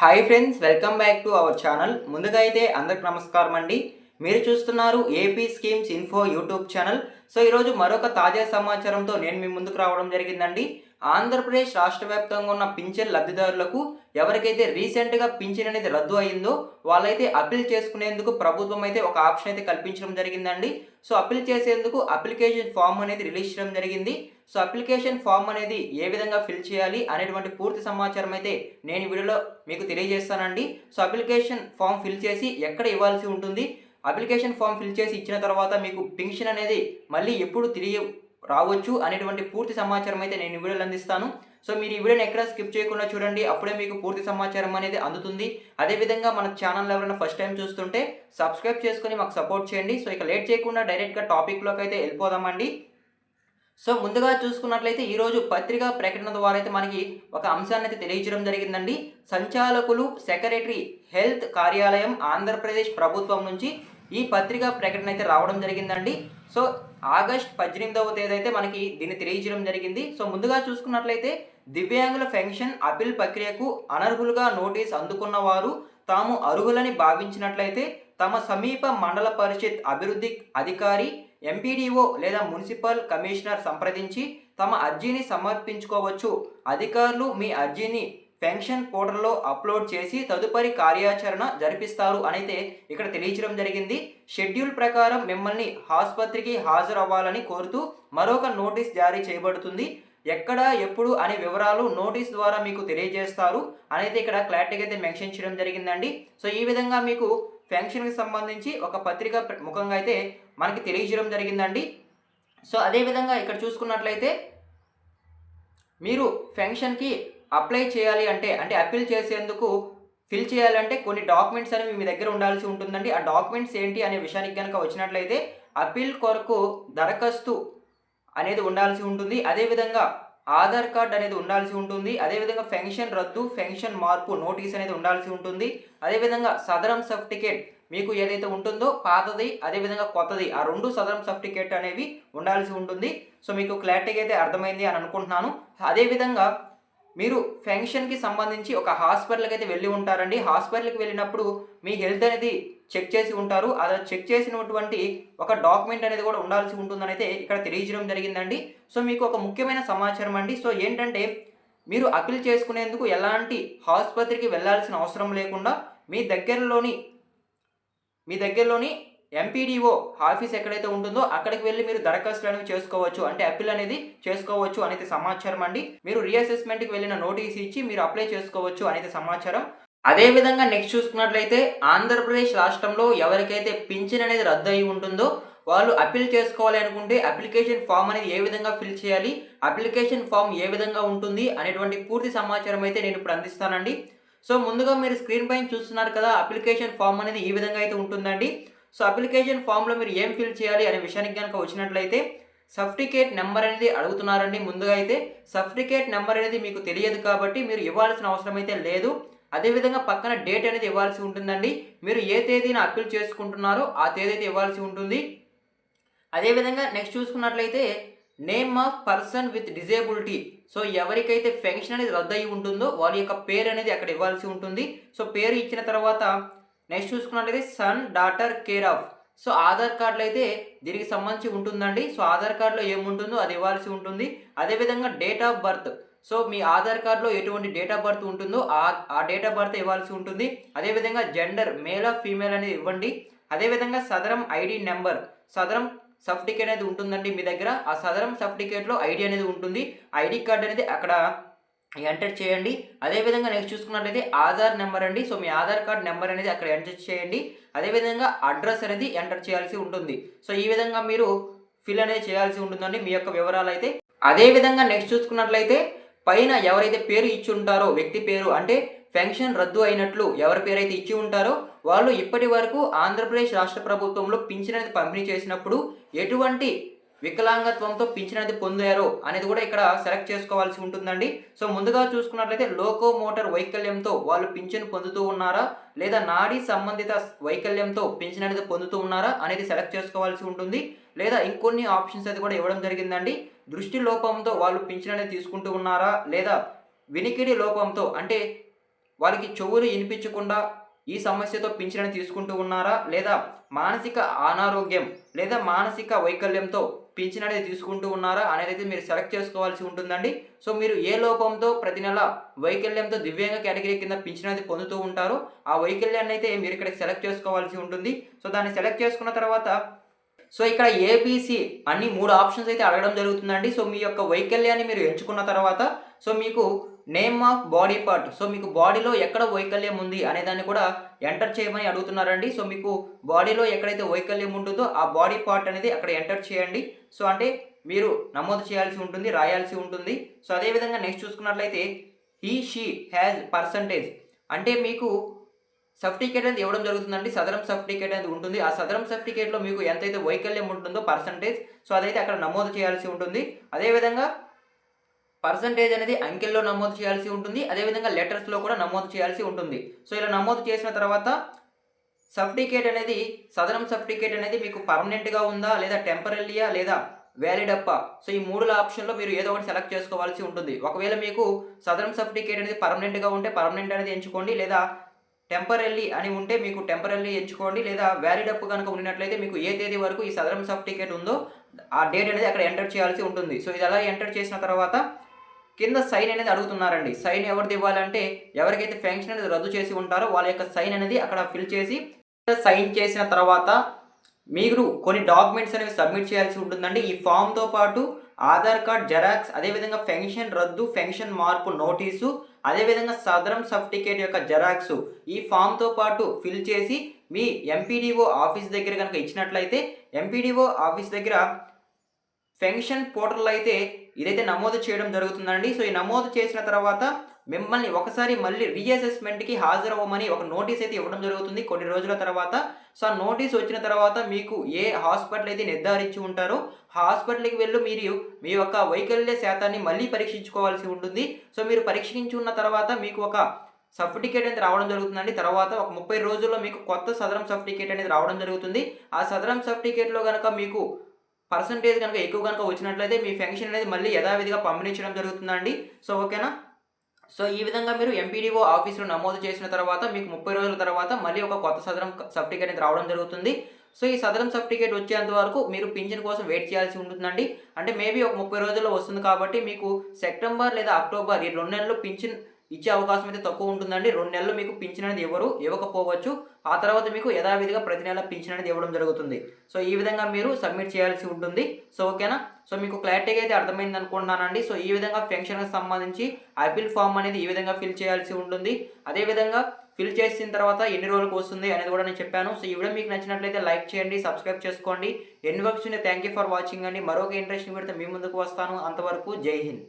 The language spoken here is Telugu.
Hi friends welcome back to our channel ముందుగా అయితే అందరికి నమస్కారం అండి. మీరు చూస్తున్నారు AP schemes info YouTube channel so ఈరోజు మరొక తాజా సమాచారంతో నేను మీ ముందుకు రావడం జరిగిందండి. ఆంధ్రప్రదేశ్ రాష్ట్ర వ్యాప్తంగా ఉన్న పింఛన్ లబ్ధిదారులకు ఎవరికైతే రీసెంట్గా పింఛన్ అనేది రద్దు అయిందో వాళ్ళైతే అప్పీల్ చేసుకునేందుకు ప్రభుత్వం అయితే ఒక ఆప్షన్ అయితే కల్పించడం జరిగిందండి. సో అప్పీల్ చేసేందుకు అప్లికేషన్ ఫామ్ అనేది రిలీజ్ చేయడం జరిగింది. సో అప్లికేషన్ ఫామ్ అనేది ఏ విధంగా ఫిల్ చేయాలి అనేటువంటి పూర్తి సమాచారం అయితే నేను వీడియోలో మీకు తెలియజేస్తానండి. సో అప్లికేషన్ ఫామ్ ఫిల్ చేసి ఎక్కడ ఇవ్వాల్సి ఉంటుంది? అప్లికేషన్ ఫామ్ ఫిల్ చేసి ఇచ్చిన తర్వాత మీకు పింఛన్ అనేది మళ్ళీ ఎప్పుడు తిరిగి రావచ్చు అనేటువంటి పూర్తి సమాచారం అయితే నేను ఈ వీడియోలో అందిస్తాను. సో మీరు ఈ వీడియోని ఎక్కడ స్కిప్ చేయకుండా చూడండి అప్పుడే మీకు పూర్తి సమాచారం అనేది అందుతుంది. అదేవిధంగా మన ఛానల్ ఎవరైనా ఫస్ట్ టైం చూస్తుంటే సబ్స్క్రైబ్ చేసుకొని మాకు సపోర్ట్ చేయండి. సో ఇక లేట్ చేయకుండా డైరెక్ట్గా టాపిక్లోకి అయితే వెళ్ళిపోదామండి. సో ముందుగా చూసుకున్నట్లయితే ఈరోజు పత్రికా ప్రకటన ద్వారా అయితే మనకి ఒక అంశాన్ని అయితే తెలియజేయడం జరిగిందండి. సంచాలకులు సెక్రటరీ హెల్త్ కార్యాలయం ఆంధ్రప్రదేశ్ ప్రభుత్వం నుంచి ఈ పత్రికా ప్రకటన అయితే రావడం జరిగిందండి. సో ఆగస్ట్ పద్దెనిమిదవ తేదీ అయితే మనకి దీన్ని తెలియజేయడం జరిగింది. సో ముందుగా చూసుకున్నట్లయితే దివ్యాంగుల పెన్షన్ అపీల్ ప్రక్రియకు అనర్హులుగా నోటీస్ అందుకున్న వారు తాము అర్హులని భావించినట్లయితే తమ సమీప మండల పరిషత్ అభివృద్ధి అధికారి ఎంపీడీఓ లేదా మున్సిపల్ కమిషనర్ సంప్రదించి తమ అర్జీని సమర్పించుకోవచ్చు. అధికారులు మీ అర్జీని పెన్షన్ పోర్టల్లో అప్లోడ్ చేసి తదుపరి కార్యాచరణ జరిపిస్తారు అనైతే ఇక్కడ తెలియచడం జరిగింది. షెడ్యూల్ ప్రకారం మిమ్మల్ని ఆసుపత్రికి హాజరవ్వాలని కోరుతూ మరొక నోటీస్ జారీ చేయబడుతుంది. ఎక్కడ ఎప్పుడు అనే వివరాలు నోటీస్ ద్వారా మీకు తెలియజేస్తారు. అనేది ఇక్కడ క్లారిటీగా అయితే మెన్షన్ చేయడం జరిగిందండి. సో ఈ విధంగా మీకు పెన్షన్కి సంబంధించి ఒక పత్రిక ముఖంగా అయితే మనకి తెలియజేయడం జరిగిందండి. సో అదేవిధంగా ఇక్కడ చూసుకున్నట్లయితే మీరు పెన్షన్కి అప్లై చేయాలి అంటే అంటే అప్పీల్ చేసేందుకు ఫిల్ చేయాలంటే కొన్ని డాక్యుమెంట్స్ అనేవి మీ దగ్గర ఉండాల్సి ఉంటుందండి. ఆ డాక్యుమెంట్స్ ఏంటి అనే విషయానికి కనుక వచ్చినట్లయితే అప్పీల్ కొరకు దరఖాస్తు అనేది ఉండాల్సి ఉంటుంది. అదేవిధంగా ఆధార్ కార్డ్ అనేది ఉండాల్సి ఉంటుంది. అదేవిధంగా పెన్షన్ రద్దు పెన్షన్ మార్పు నోటీస్ అనేది ఉండాల్సి ఉంటుంది. అదేవిధంగా సదరం సర్టిఫికేట్ మీకు ఏదైతే ఉంటుందో పాతది అదేవిధంగా కొత్తది ఆ రెండు సదరం సర్టిఫికేట్ అనేవి ఉండాల్సి ఉంటుంది. సో మీకు క్లారిటీగా అయితే అర్థమైంది అని అనుకుంటున్నాను. అదేవిధంగా మీరు పెన్షన్కి సంబంధించి ఒక హాస్పిటల్కి అయితే వెళ్ళి ఉంటారండి. హాస్పిటల్కి వెళ్ళినప్పుడు మీ హెల్త్ అనేది చెక్ చేసి ఉంటారు. అలా చెక్ చేసినటువంటి ఒక డాక్యుమెంట్ అనేది కూడా ఉండాల్సి ఉంటుందని అయితే ఇక్కడ తెలియజేయడం జరిగిందండి. సో మీకు ఒక ముఖ్యమైన సమాచారం అండి. సో ఏంటంటే మీరు అప్పీల్ చేసుకునేందుకు ఎలాంటి ఆసుపత్రికి వెళ్ళాల్సిన అవసరం లేకుండా మీ దగ్గరలోని మీ దగ్గరలోని ఎంపీడీఓ ఆఫీస్ ఎక్కడైతే ఉంటుందో అక్కడికి వెళ్ళి మీరు దరఖాస్తులు అనేవి చేసుకోవచ్చు. అంటే అప్పీల్ అనేది చేసుకోవచ్చు అనేది సమాచారం అండి. మీరు రీఅసెస్మెంట్కి వెళ్ళిన నోటీస్ ఇచ్చి మీరు అప్లై చేసుకోవచ్చు అనేది సమాచారం. అదేవిధంగా నెక్స్ట్ చూసుకున్నట్లయితే ఆంధ్రప్రదేశ్ రాష్ట్రంలో ఎవరికైతే పింఛన్ అనేది రద్దు అయి ఉంటుందో వాళ్ళు అప్పీల్ చేసుకోవాలి అనుకుంటే అప్లికేషన్ ఫామ్ అనేది ఏ విధంగా ఫిల్ చేయాలి అప్లికేషన్ ఫామ్ ఏ విధంగా ఉంటుంది అనేటువంటి పూర్తి సమాచారం అయితే నేను ఇప్పుడు అందిస్తానండి. సో ముందుగా మీరు స్క్రీన్ పైన చూస్తున్నారు కదా అప్లికేషన్ ఫామ్ అనేది ఈ విధంగా అయితే ఉంటుందండి. సో అప్లికేషన్ ఫామ్లో మీరు ఏం ఫిల్ చేయాలి అనే విషయానికి కనుక వచ్చినట్లయితే సర్టిఫికేట్ నెంబర్ అనేది అడుగుతున్నారండి ముందుగా అయితే. సర్టిఫికేట్ నెంబర్ అనేది మీకు తెలియదు కాబట్టి మీరు ఇవ్వాల్సిన అవసరం అయితే లేదు. అదేవిధంగా పక్కన డేట్ అనేది ఇవ్వాల్సి ఉంటుందండి. మీరు ఏ తేదీన అప్పీల్ చేసుకుంటున్నారో ఆ తేదీ అయితే ఇవ్వాల్సి ఉంటుంది. అదేవిధంగా నెక్స్ట్ చూసుకున్నట్లయితే name of person with disability. So ఎవరికైతే పెన్షన్ అనేది రద్దు అయి ఉంటుందో వారి యొక్క పేరు అనేది అక్కడ ఇవ్వాల్సి ఉంటుంది. సో పేరు ఇచ్చిన తర్వాత నెక్స్ట్ చూసుకున్నట్లయితే son daughter care of. So Aadhaar కార్డులో అయితే దీనికి సంబంధించి ఉంటుందండి. సో ఆధార్ కార్డులో ఏముంటుందో అది ఇవ్వాల్సి ఉంటుంది. అదేవిధంగా డేట్ ఆఫ్ బర్త్. సో మీ ఆధార్ కార్డులో ఎటువంటి డేట్ ఆఫ్ బర్త్ ఉంటుందో ఆ ఆ డేట్ ఆఫ్ బర్త్ ఇవ్వాల్సి ఉంటుంది. అదేవిధంగా జెండర్ మేల్ ఆఫ్ ఫీమేల్ అనేది ఇవ్వండి. అదేవిధంగా Sadaram ID number. Sadaram certificate అనేది ఉంటుందండి మీ దగ్గర. ఆ సదరం సర్టిఫికేట్లో ఐడి అనేది ఉంటుంది. ఐడి కార్డ్ అనేది అక్కడ ఎంటర్ చేయండి. అదేవిధంగా నెక్స్ట్ చూసుకున్నట్లయితే ఆధార్ నెంబర్ అండి. సో మీ ఆధార్ కార్డ్ నెంబర్ అనేది అక్కడ ఎంటర్ చేయండి. అదేవిధంగా అడ్రస్ అనేది ఎంటర్ చేయాల్సి ఉంటుంది. సో ఈ విధంగా మీరు ఫిల్ అనేది చేయాల్సి ఉంటుందండి మీ యొక్క వివరాలు అయితే అదేవిధంగా నెక్స్ట్ చూసుకున్నట్లయితే పైన ఎవరైతే పేరు ఇచ్చి ఉంటారో వ్యక్తి పేరు అంటే పెన్షన్ రద్దు అయినట్లు ఎవరి పేరు అయితే ఇచ్చి ఉంటారో వాళ్ళు ఇప్పటి వరకు ఆంధ్రప్రదేశ్ రాష్ట్ర ప్రభుత్వంలో పింఛన్ అనేది పంపిణీ చేసినప్పుడు ఎటువంటి వికలాంగత్వంతో పింఛన్ అనేది పొందారో అనేది కూడా ఇక్కడ సెలెక్ట్ చేసుకోవాల్సి ఉంటుందండి. సో ముందుగా చూసుకున్నట్లయితే లోకోమోటర్ వైకల్యంతో వాళ్ళు పింఛన్ పొందుతూ ఉన్నారా? లేదా నాడీ సంబంధిత వైకల్యంతో పింఛన్ అనేది పొందుతూ ఉన్నారా? అనేది సెలెక్ట్ చేసుకోవాల్సి ఉంటుంది. లేదా ఇంకొన్ని ఆప్షన్స్ అది కూడా ఇవ్వడం జరిగిందండి. దృష్టి లోపంతో వాళ్ళు పింఛన్ అనేది తీసుకుంటూ ఉన్నారా? లేదా వినికిడి లోపంతో అంటే వాళ్ళకి చెవులు వినిపించకుండా ఈ సమస్యతో పింఛను తీసుకుంటూ ఉన్నారా? లేదా మానసిక అనారోగ్యం లేదా మానసిక వైకల్యంతో పింఛన్ అనేది తీసుకుంటూ ఉన్నారా అనేది అయితే మీరు సెలెక్ట్ చేసుకోవాల్సి ఉంటుందండి. సో మీరు ఏ లోపంతో ప్రతి నెల వైకల్యంతో దివ్యాంగ కేటగిరీ కింద పింఛన్ అనేది పొందుతూ ఉంటారో ఆ వైకల్యాన్ని అయితే మీరు ఇక్కడ సెలెక్ట్ చేసుకోవాల్సి ఉంటుంది. సో దాన్ని సెలెక్ట్ చేసుకున్న తర్వాత సో ఇక్కడ ఏబీసీ అన్ని మూడు ఆప్షన్స్ అయితే అడగడం జరుగుతుందండి. సో మీ యొక్క వైకల్యాన్ని మీరు ఎంచుకున్న తర్వాత సో మీకు name of body part so మీకు బాడీలో ఎక్కడ వైకల్యం ఉంది అనే దాన్ని కూడా ఎంటర్ చేయమని అడుగుతున్నారండి. సో మీకు బాడీలో ఎక్కడైతే వైకల్యం ఉంటుందో ఆ బాడీ పార్ట్ అనేది అక్కడ ఎంటర్ చేయండి. సో అంటే మీరు నమోదు చేయాల్సి ఉంటుంది రాయాల్సి ఉంటుంది. సో అదేవిధంగా నెక్స్ట్ చూసుకున్నట్లయితే హీ షీ హ్యాజ్ పర్సంటేజ్ అంటే మీకు సర్టిఫికేట్ అనేది ఇవ్వడం జరుగుతుందండి. సదరం సర్టిఫికేట్ అనేది ఉంటుంది. ఆ సదరం సర్టిఫికేట్లో మీకు ఎంతైతే వైకల్యం ఉంటుందో పర్సంటేజ్ సో అదైతే అక్కడ నమోదు చేయాల్సి ఉంటుంది. అదేవిధంగా పర్సంటేజ్ అనేది అంకెల్లో నమోదు చేయాల్సి ఉంటుంది. అదేవిధంగా లెటర్స్లో కూడా నమోదు చేయాల్సి ఉంటుంది. సో ఇలా నమోదు చేసిన తర్వాత సర్టిఫికేట్ అనేది సదరం సర్టిఫికేట్ అనేది మీకు పర్మనెంట్గా ఉందా లేదా టెంపరీయా లేదా వ్యాలిడ్ అప్ప? సో ఈ మూడు ఆప్షన్లో మీరు ఏదో ఒకటి సెలెక్ట్ చేసుకోవాల్సి ఉంటుంది. ఒకవేళ మీకు సదరం సర్టిఫికేట్ అనేది పర్మనెంట్గా ఉంటే పర్మనెంట్ అనేది ఎంచుకోండి లేదా టెంపరీ అని ఉంటే మీకు టెంపరీ ఎంచుకోండి లేదా వ్యాలిడ్ అప్ కనుక ఉన్నట్లయితే మీకు ఏ తేదీ వరకు ఈ సదరం సర్టిఫికేట్ ఉందో ఆ డేట్ అనేది అక్కడ ఎంటర్ చేయాల్సి ఉంటుంది. సో ఇది అలా ఎంటర్ చేసిన తర్వాత కింద సైన్ అనేది అడుగుతున్నారండి. సైన్ ఎవరిది ఇవ్వాలంటే ఎవరికైతే ఫంక్షన్ అనేది రద్దు చేసి ఉంటారో వాళ్ళ యొక్క సైన్ అనేది అక్కడ ఫిల్ చేసి సైన్ చేసిన తర్వాత మీరు కొన్ని డాక్యుమెంట్స్ అనేవి సబ్మిట్ చేయాల్సి ఉంటుందండి. ఈ ఫామ్తో పాటు ఆధార్ కార్డ్ జెరాక్స్ అదేవిధంగా ఫెన్షన్ రద్దు ఫెన్షన్ మార్పు నోటీసు అదేవిధంగా సదరం సర్టిఫికేట్ యొక్క జెరాక్స్ ఈ ఫామ్తో పాటు ఫిల్ చేసి మీ ఎంపీడీఓ ఆఫీస్ దగ్గర కనుక ఇచ్చినట్లయితే ఎంపీడీఓ ఆఫీస్ దగ్గర పెన్షన్ పోర్టల్ అయితే ఇదైతే నమోదు చేయడం జరుగుతుందండి. సో ఈ నమోదు చేసిన తర్వాత మిమ్మల్ని ఒకసారి మళ్ళీ రీఅసెస్మెంట్కి హాజరవ్వమని ఒక నోటీస్ అయితే ఇవ్వడం జరుగుతుంది కొన్ని రోజుల తర్వాత. సో ఆ నోటీస్ వచ్చిన తర్వాత మీకు ఏ హాస్పిటల్ అయితే నిర్ధారించి ఉంటారో హాస్పిటల్కి వెళ్ళి మీరు మీ యొక్క వైకల్య శాతాన్ని మళ్ళీ పరీక్షించుకోవాల్సి ఉంటుంది. సో మీరు పరీక్షించుకున్న తర్వాత మీకు ఒక సర్టిఫికేట్ అనేది రావడం జరుగుతుందండి. తర్వాత ఒక ముప్పై రోజుల్లో మీకు కొత్త సదరం సర్టిఫికేట్ అనేది రావడం జరుగుతుంది. ఆ సదరం సర్టిఫికేట్లో కనుక మీకు పర్సంటేజ్ కనుక ఎక్కువ కనుక వచ్చినట్లయితే మీ ఫెన్షన్ అనేది మళ్ళీ యథావిధిగా పంపించడం జరుగుతుందండి. సో ఓకేనా? సో ఈ విధంగా మీరు ఎంపీడీఓ ఆఫీసులో నమోదు చేసిన తర్వాత మీకు ముప్పై రోజుల తర్వాత మళ్ళీ ఒక కొత్త సదరం సర్టిఫికేట్ అనేది రావడం జరుగుతుంది. సో ఈ సదరం సర్టిఫికేట్ వచ్చేంత వరకు మీరు పింఛన్ కోసం వెయిట్ చేయాల్సి ఉంటుందండి. అంటే మేబీ ఒక ముప్పై రోజుల్లో వస్తుంది కాబట్టి మీకు సెప్టెంబర్ లేదా అక్టోబర్ ఈ రెండు నెలలు పింఛన్ ఇచ్చే అవకాశం అయితే తక్కువ ఉంటుందండి. రెండు నెలలు మీకు పింఛన్ అనేది ఇవ్వరు ఇవ్వకపోవచ్చు. ఆ తర్వాత మీకు యథావిధిగా ప్రతి నెల పింఛన్ అనేది ఇవ్వడం జరుగుతుంది. సో ఈ విధంగా మీరు సబ్మిట్ చేయాల్సి ఉంటుంది. సో ఓకేనా? సో మీకు క్లారిటీగా అయితే అర్థమైంది అనుకుంటున్నానండి. సో ఈ విధంగా పెన్షన్కి సంబంధించి అపీల్ ఫామ్ అనేది ఈ విధంగా ఫిల్ చేయాల్సి ఉంటుంది. అదేవిధంగా ఫిల్ చేసిన తర్వాత ఎన్ని రోజులకు వస్తుంది అనేది కూడా నేను చెప్పాను. సో ఈ వీడియో మీకు నచ్చినట్లయితే లైక్ చేయండి సబ్స్క్రైబ్ చేసుకోండి. ఎన్ని works thank you for watching అండి. మరొక ఇంట్రెస్టింగ్ పెడితే మీ ముందుకు వస్తాను. అంతవరకు జై హింద్.